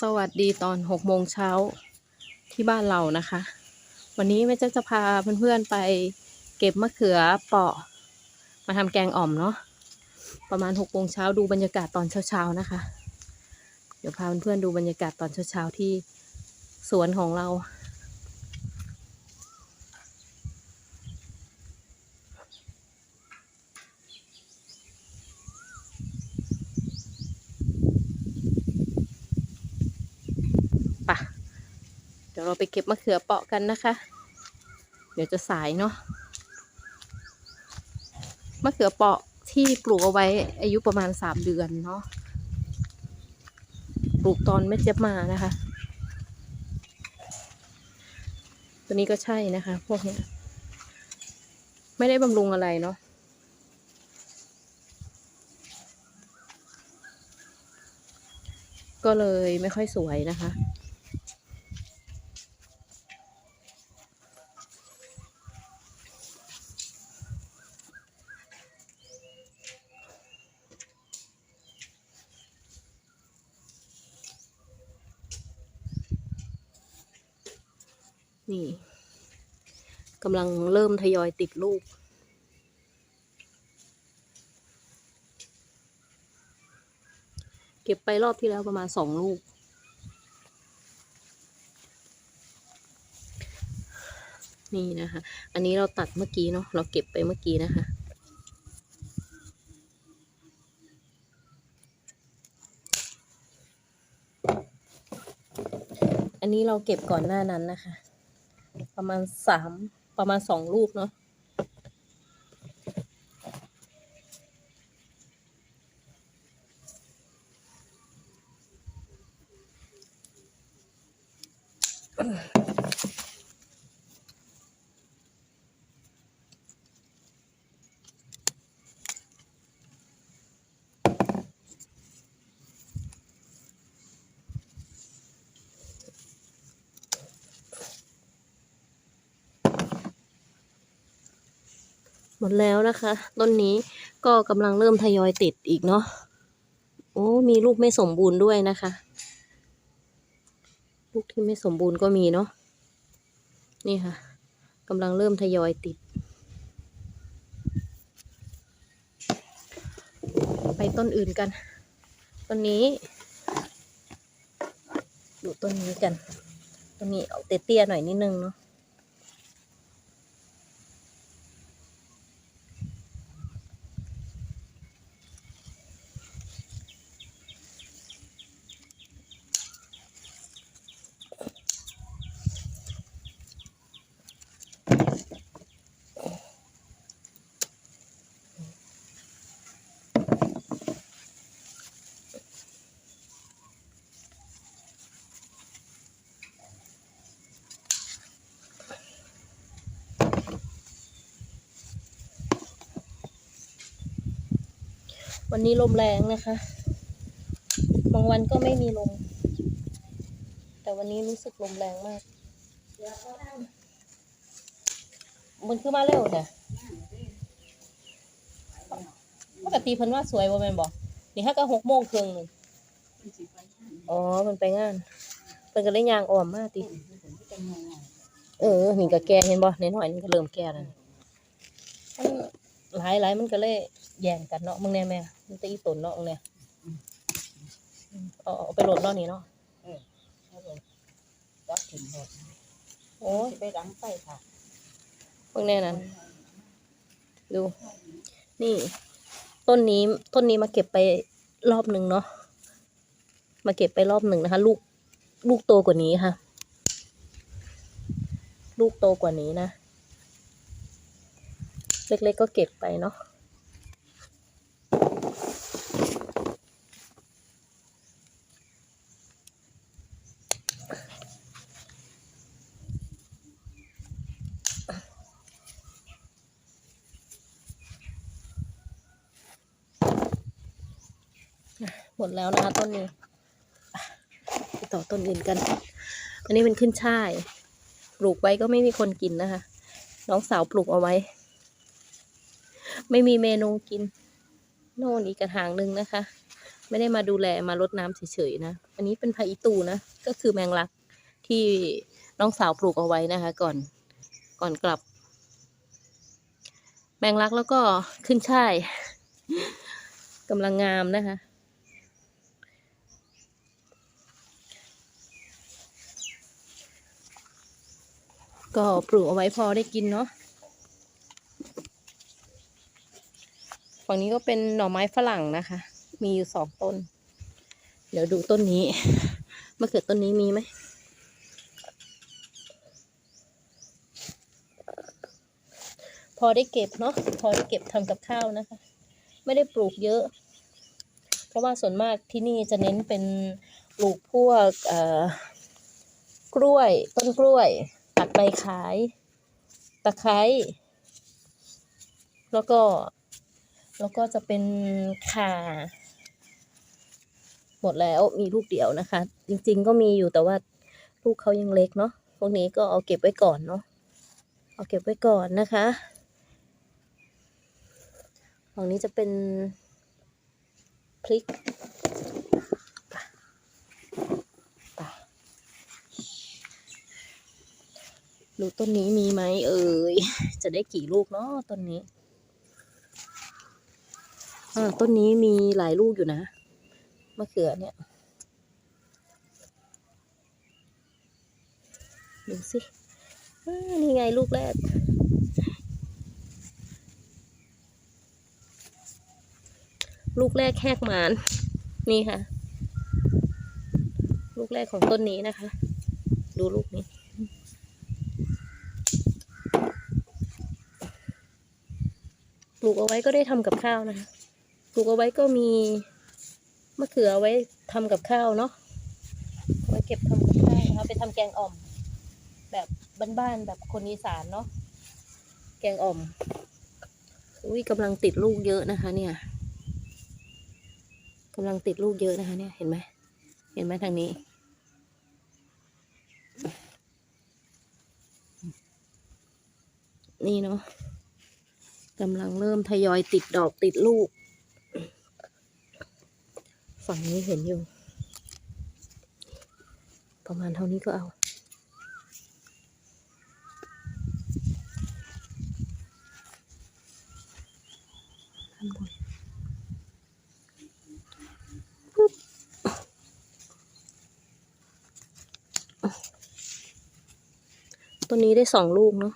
สวัสดีตอนหกโมงเช้าที่บ้านเรานะคะ วันนี้แม่เจ้าจะพาเพื่อนๆไปเก็บมะเขือเปาะ มาทำแกงอ่อมเนาะประมาณหกโมงเช้าดูบรรยากาศตอนเช้าๆนะคะ เดี๋ยวพาเพื่อนๆดูบรรยากาศตอนเช้าๆที่สวนของเรา เดี๋ยวเราไปเก็บมะเขือเปราะกันนะคะ เดี๋ยวจะสายเนาะมะเขือเปราะที่ปลูกเอาไว้อายุประมาณสามเดือนเนาะปลูกตอนไม่เจ็บมานะคะ ตัวนี้ก็ใช่นะคะ พวกนี้ไม่ได้บำรุงอะไรเนาะก็เลยไม่ค่อยสวยนะคะ นี่กำลังเริ่มทยอยติดลูก เก็บไปรอบที่แล้วประมาณสองลูก นี่นะคะ อันนี้เราตัดเมื่อกี้เนาะ เราเก็บไปเมื่อกี้นะคะอันนี้เราเก็บก่อนหน้านั้นนะคะ ประมาณสาม ประมาณสองลูกเนาะ หมดแล้วนะคะ ต้นนี้ก็กำลังเริ่มทยอยติดอีกเนาะโอ้มีลูกไม่สมบูรณ์ด้วยนะคะ ลูกที่ไม่สมบูรณ์ก็มีเนาะนี่ค่ะกำลังเริ่มทยอยติด ไปต้นอื่นกัน ต้นนี้ ดูต้นนี้กัน ต้นนี้เอาเตี้ยๆหน่อยนิดนึงเนาะ วันนี้ลมแรงนะคะ บางวันก็ไม่มีลม แต่วันนี้รู้สึกลมแรงมาก มันคือมาเร็วแต่ปกติเพิ่นว่าสวยบ่แม่นบ่นี่ฮะก็หกโมงครึ่งหนึงอ๋อมันไปงานเพิ่นก็เลยยางอ้อมมาติเออ นี่ก็แก่เห็นบ่น้อยๆนี่ก็เริ่มแก่แล้ว หลายหลายมันก็เลยแย่งกันเนาะมึงแน่แม่มันตีตนเนาะมึงเนี่ยเอาเอาไปโหลดเนาะนี่เนาะจับถิ่นหมดโอ้ยไปดังไฟค่ะมึงแน่นั้น ดู นี่ ต้นนี้ต้นนี้มาเก็บไปรอบหนึ่งเนาะมาเก็บไปรอบหนึ่งนะคะ ลูก ลูกโตกว่านี้ค่ะ ลูกโตกว่านี้นะ เล็กๆก็เก็บไปเนาะหมดแล้วนะคะต้นนี้ไปต่อต้นอื่นกัน อันนี้เป็นขึ้นช่าย ปลูกไว้ก็ไม่มีคนกินนะคะ น้องสาวปลูกเอาไว้ ไม่มีเมนูกิน โน่นอีกกระถางหนึ่งนะคะ ไม่ได้มาดูแลมารดน้ำเฉยๆนะ อันนี้เป็นพาอิตูนะ ก็คือแมงลักที่น้องสาวปลูกเอาไว้นะคะ ก่อนก่อนกลับ แมงลักแล้วก็ขึ้นช่ายกำลังงามนะคะก็ปลูกเอาไว้พอได้กินเนาะ ฝั่งนี้ก็เป็นหน่อไม้ฝรั่งนะคะ มีอยู่สองต้น เดี๋ยวดูต้นนี้มะเขือต้นนี้มีไหมพอได้เก็บเนาะพอได้เก็บทำกับข้าวนะคะ ไม่ได้ปลูกเยอะ เพราะว่าส่วนมากที่นี่จะเน้นเป็นปลูกพวกเอ่อกล้วยต้นกล้วย ตัดใบขาย ตะไคร้แล้วก็ แล้วก็จะเป็นข่า หมดแล้วมีลูกเดียวนะคะ จริงๆก็มีอยู่แต่ว่าลูกเขายังเล็กเนาะพวกนี้ก็เอาเก็บไว้ก่อนเนาะเอาเก็บไว้ก่อนนะคะฝั่งนี้จะเป็นพริกดูต้นนี้มีไหมเอ่ย จะได้กี่ลูกเนาะต้นนี้ ต้นนี้มีหลายลูกอยู่นะ มะเขือเนี่ย ดูสิ นี่ไงลูกแรก ลูกแรกแหกมาน นี่ค่ะ ลูกแรกของต้นนี้นะคะ ดูลูกนี้ปลูกเอาไว้ก็ได้ทำกับข้าวนะคะ ปลูกเอาไว้ก็มีมะเขือเอาไว้ทำกับข้าวเนาะเอาไว้เก็บทำกับข้าวนะคะไปทำแกงอ่อม แบบบ้านๆแบบคนอีสานเนาะแกงอ่อมอุ้ยกำลังติดลูกเยอะนะคะ เนี่ยกำลังติดลูกเยอะนะคะ เนี่ยเห็นไหมเห็นไหมทางนี้ นี่เนาะกำลังเริ่มทยอยติดดอกติดลูก ฝั่งนี้เห็นอยู่ ประมาณเท่านี้ก็เอาข้างบนตัวนี้ได้สองลูกเนาะ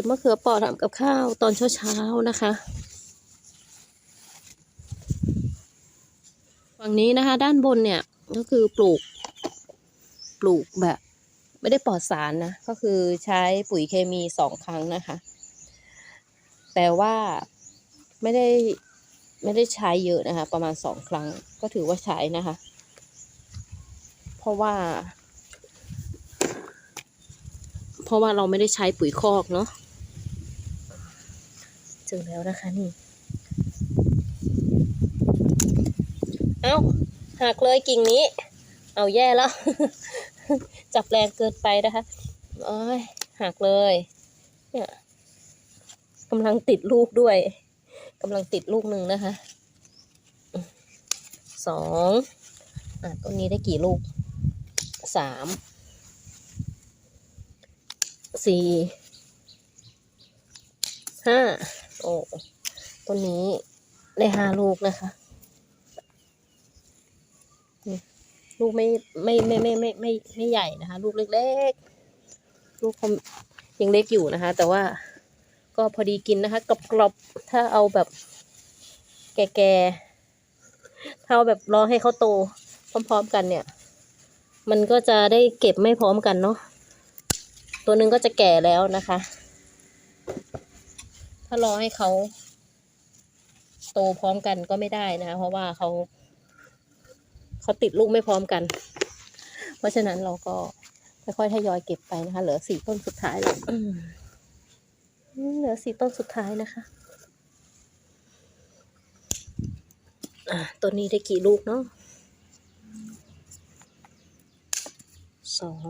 ก็บมะเขือเปอทำกับข้าวตอนเช้าๆนะคะฝั่งนี้นะคะ ด้านบนเนี่ยก็คือปลูก ปลูกแบบ ไม่ได้ปลอดสารนะ ก็คือใช้ปุ๋ยเคมีสองครั้งนะคะ แต่ว่าไม่ได้ไม่ได้ใช้เยอะนะคะ ประมาณสองครั้งก็ถือว่าใช้นะคะ เพราะว่า เพราะว่าเราไม่ได้ใช้ปุ๋ยคอกเนาะ เจอแล้วนะคะนี่ เอา้าหักเลยกิ่งนี้ เอาแย่แล้ว จับแรงเกินไปนะคะโอ้ยหักเลย เนี่ยกำลังติดลูกด้วยกำลังติดลูกหนึ่งนะคะสองอะต้นนี้ได้กี่ลูกสามสี่ ห้าโอ้ต้นนี้ได้ห้าลูกนะคะ ลูกไม่ไม่ไม่ไม่ไม่ไม่ไม่ใหญ่นะคะ ลูกเล็กๆ ลูกเขายังเล็กอยู่นะคะ แต่ว่าก็พอดีกินนะคะกรอบๆถ้าเอาแบบแก่ๆถ้าเอาแบบรอให้เขาโต พร้อมๆกันเนี่ย มันก็จะได้เก็บไม่พร้อมกันเนาะตัวหนึ่งก็จะแก่แล้วนะคะ ถ้ารอให้เขาโตพร้อมกันก็ไม่ได้นะคะ เพราะว่าเขาเขาติดลูกไม่พร้อมกัน เพราะฉะนั้นเราก็ค่อยๆทยอยเก็บไปนะคะ เหลือสี่ต้นสุดท้ายแล้วเหลือสี่ต้นสุดท้ายนะคะต้นนี้ได้กี่ลูกเนาะสอง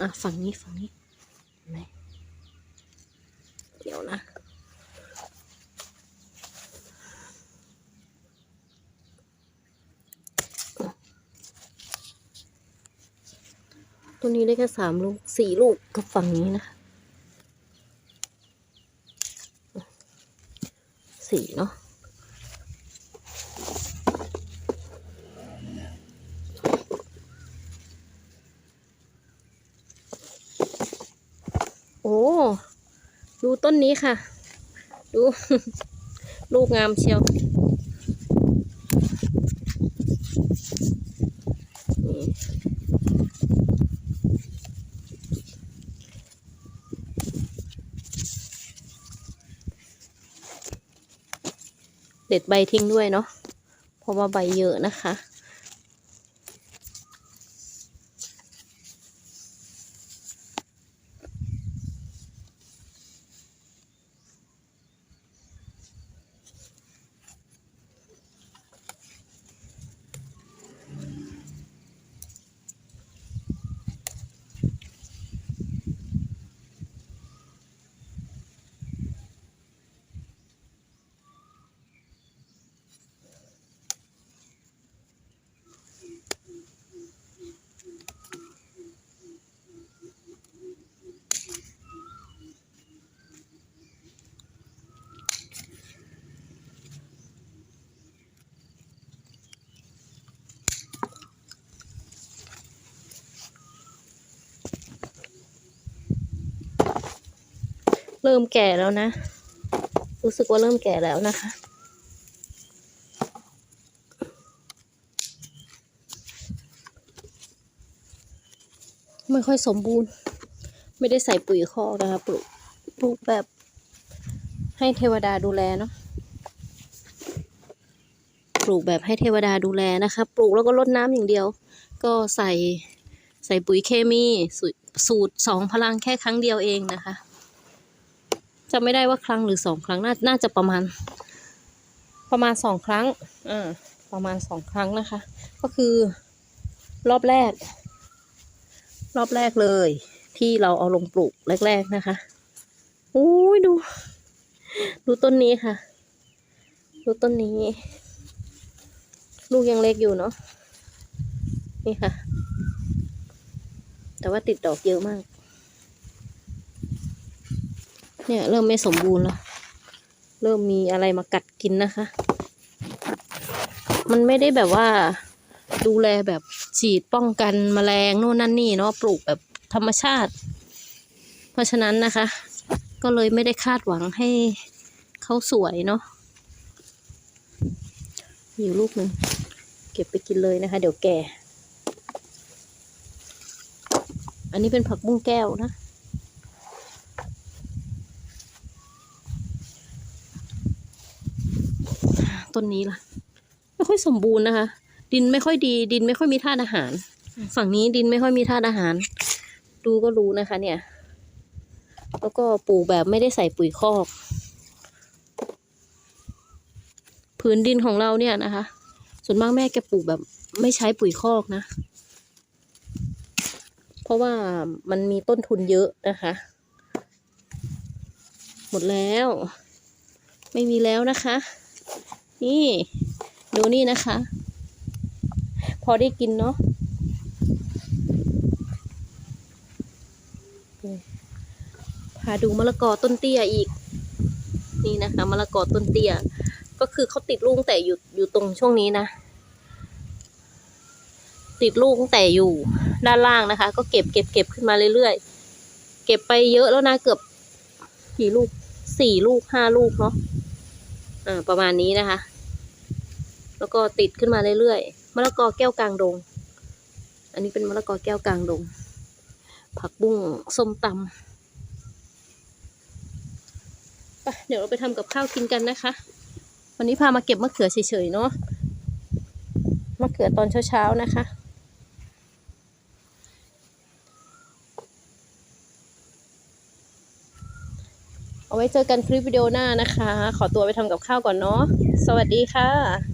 อะฝั่งนี้ฝั่งนี้ เดี๋ยวนะตัวนี้ได้แค่สามลูกสี่ลูกกับฝั่งนี้นะสี่เนาะโอ้ ดู ต้นนี้ค่ะ ดู ลูกงามเชียว เด็ดใบทิ้งด้วยเนาะ เพราะว่าใบเยอะนะคะ เริ่มแก่แล้วนะ รู้สึกว่าเริ่มแก่แล้วนะคะ ไม่ค่อยสมบูรณ์ ไม่ได้ใส่ปุ๋ยคอกนะคะปลูกปลูกแบบให้เทวดาดูแลเนาะปลูกแบบให้เทวดาดูแลนะคะ ปลูกแล้วก็รดน้ำอย่างเดียว ก็ใส่ใส่ปุ๋ยเคมีสูตรสองพลังแค่ครั้งเดียวเองนะคะ จะไม่ได้ว่าครั้งหรือสองครั้งน่าน่าจะประมาณ ประมาณสองครั้งอ่าประมาณสองครั้งนะคะ ก็คือ รอบแรก รอบแรกเลย ที่เราเอาลงปลูกแรก ๆนะคะโอ้ยดู ดูต้นนี้ค่ะ ดูต้นนี้ ลูกยังเล็กอยู่เนาะนี่ค่ะ แต่ว่าติดดอกเยอะมาก เนี่ยเริ่มไม่สมบูรณ์แล้ว เริ่มมีอะไรมากัดกินนะคะ มันไม่ได้แบบว่าดูแลแบบฉีดป้องกันแมลงโน่นนั่นนี่เนาะปลูกแบบธรรมชาติ เพราะฉะนั้นนะคะ ก็เลยไม่ได้คาดหวังให้เขาสวยเนาะมีอยู่ลูกหนึ่งเก็บไปกินเลยนะคะ เดี๋ยวแก่ อันนี้เป็นผักบุ้งแก้วนะ ต้นนี้ล่ะ ไม่ค่อยสมบูรณ์นะคะ ดินไม่ค่อยดี ดินไม่ค่อยมีธาตุอาหาร ฝั่งนี้ดินไม่ค่อยมีธาตุอาหาร ดูก็รู้นะคะ เนี่ย แล้วก็ปลูกแบบไม่ได้ใส่ปุ๋ยคอกพื้นดินของเราเนี่ยนะคะ ส่วนมากแม่แกปลูกแบบไม่ใช้ปุ๋ยคอกนะ เพราะว่ามันมีต้นทุนเยอะนะคะ หมดแล้ว ไม่มีแล้วนะคะ นี่ ดูนี่นะคะ พอได้กินเนาะพาดูมะละกอต้นเตี้ยอีก นี่นะคะมะละกอต้นเตี้ย ก็คือเขาติดลูกแต่อยู่อยู่ตรงช่วงนี้นะ ติดลูกตั้งแต่อยู่ด้านล่างนะคะ ก็เก็บเก็บเก็บขึ้นมาเรื่อยๆ เก็บไปเยอะแล้วนะเกือบกี่ลูกสี่ลูกห้าลูกเนาะอ่าประมาณนี้นะคะ แล้วก็ติดขึ้นมาเรื่อยๆมะละกอแก้วกลางดง อันนี้เป็นมะละกอแก้วกลางดง ผักบุ้งส้มตำเดี๋ยวเราไปทำกับข้าวกินกันนะคะ วันนี้พามาเก็บมะเขือเฉยๆเนาะมะเขือตอนเช้าๆนะคะเอาไว้เจอกันคลิปวิดีโอหน้านะคะ ขอตัวไปทำกับข้าวก่อนเนาะ สวัสดีค่ะ